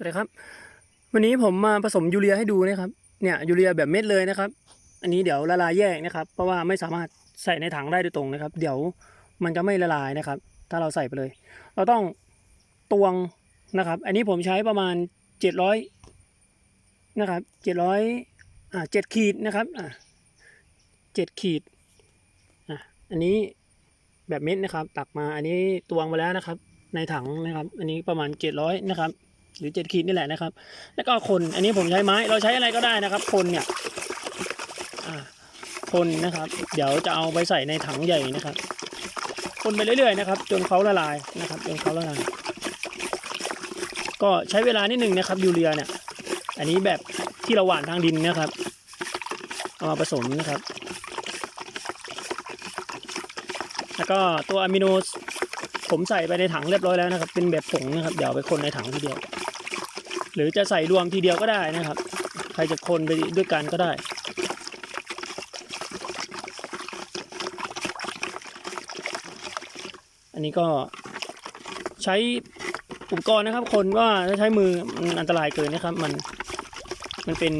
วัสดีครับ วันนี้ผมมาผสมยูเรียให้ดูนะครับเนี่ยยูเรียแบบเม็ดเลยนะครับ อันนี้เดี๋ยวละลายแยกนะครับ เพราะว่าไม่สามารถใส่ในถังได้โดยตรงนะครับ เดี๋ยวมันจะไม่ละลายนะครับ ถ้าเราใส่ไปเลย เราต้องตวงนะครับ อันนี้ผมใช้ประมาณเจ็ดร้อยนะครับเจ็ดร้อยอ่าเจ็ดขีดนะครับอ่าเจ็ดขีดอะอันนี้แบบเม็ดนะครับ ตักมาอันนี้ตวงมาแล้วนะครับ ในถังนะครับ อันนี้ประมาณเจ็ดร้อยนะครับ หรือเจ็ดขีดนี่แหละนะครับ แล้วก็คน อันนี้ผมใช้ไม้ เราใช้อะไรก็ได้นะครับ คนเนี่ยอ่าคนนะครับ เดี๋ยวจะเอาไปใส่ในถังใหญ่นะครับ คนไปเรื่อยๆนะครับ จนเขาละลายนะครับ จนเขาละลาย ก็ใช้เวลานิดหนึ่งนะครับยูเรียเนี่ย อันนี้แบบที่เราหว่านทางดินนะครับ เอามาผสมนะครับ แล้วก็ตัวอะมิโน ผมใส่ไปในถังเรียบร้อยแล้วนะครับ เป็นแบบผงนะครับเดี๋ยวไปคนในถังทีเดียว หรือจะใส่รวมทีเดียวก็ได้นะครับ ใครจะคนไปด้วยกันก็ได้อันนี้ก็ใช้อุปกรณ์นะครับ คนว่าถ้าใช้มือมันอันตรายเกินนะครับ มันมันเป็น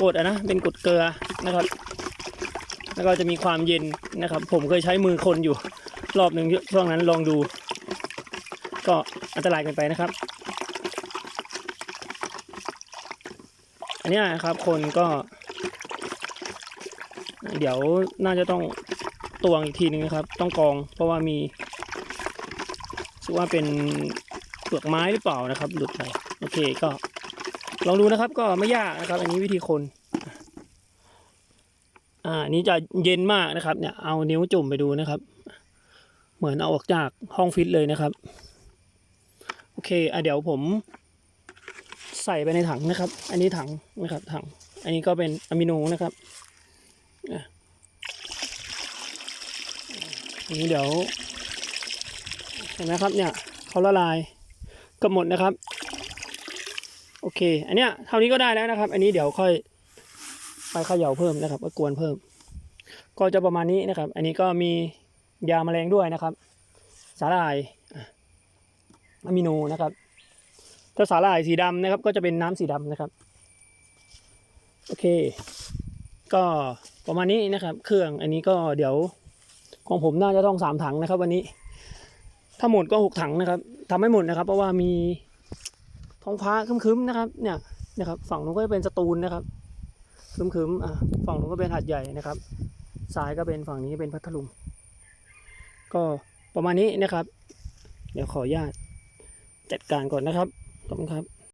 กรดอะนะเป็นกรดเกลือนะครับ แล้วก็จะมีความเย็นนะครับ ผมเคยใช้มือคนอยู่ รอบหนึ่งช่วงนั้นลองดู ก็อันตรายเกินไปนะครับ อันนี้นะครับคนก็ เดี๋ยวน่าจะต้องตวงอีกทีนึงนะครับ ต้องกรองเพราะว่ามีรู้สึกว่าเป็นเปลือกไม้หรือเปล่านะครับ หลุดไปโอเคก็ลองดูนะครับก็ไม่ยากนะครับ อันนี้วิธีคนอ่านนี้จะเย็นมากนะครับเนี่ยเอานิ้วจุ่มไปดูนะครับ เหมือนเอาออกจากห้องฟิตเลยนะครับ โอเคอะเดี๋ยวผมใส่ไปในถังนะครับ อันนี้ถังนะครับถัง อันนี้ก็เป็นอะมิโนนะครับอันนี้เดี๋ยวเห็นไหมครับเนี่ยเขาละลายกับหมดนะครับ โอเค อันเนี้ยเท่านี้ก็ได้แล้วนะครับ อันนี้เดี๋ยวค่อยไปเขย่าเพิ่มนะครับก็กวนเพิ่ม ก็จะประมาณนี้นะครับ อันนี้ก็มี ยาแมลงด้วยนะครับ สาหร่ายอะมิโนนะครับ ถ้าสาหร่ายสีดำนะครับ ก็จะเป็นน้ำสีดำนะครับ โอเค ก็ประมาณนี้นะครับ เครื่องอันนี้ก็เดี๋ยวของผมน่าจะต้องสามถังนะครับ วันนี้ ถ้าหมดก็หกถังนะครับทำให้หมดนะครับ เพราะว่ามีท้องฟ้าคึ้มๆนะครับ เนี่ยนะครับ ฝั่งนู้นก็จะเป็นสตูลนะครับคึ้มๆอะฝั่งนู้นก็เป็นหัดใหญ่นะครับซ้ายก็เป็นฝั่งนี้เป็นพัทลุง ก็ประมาณนี้นะครับ เดี๋ยวขออนุญาตจัดการก่อนนะครับขอบคุณครับ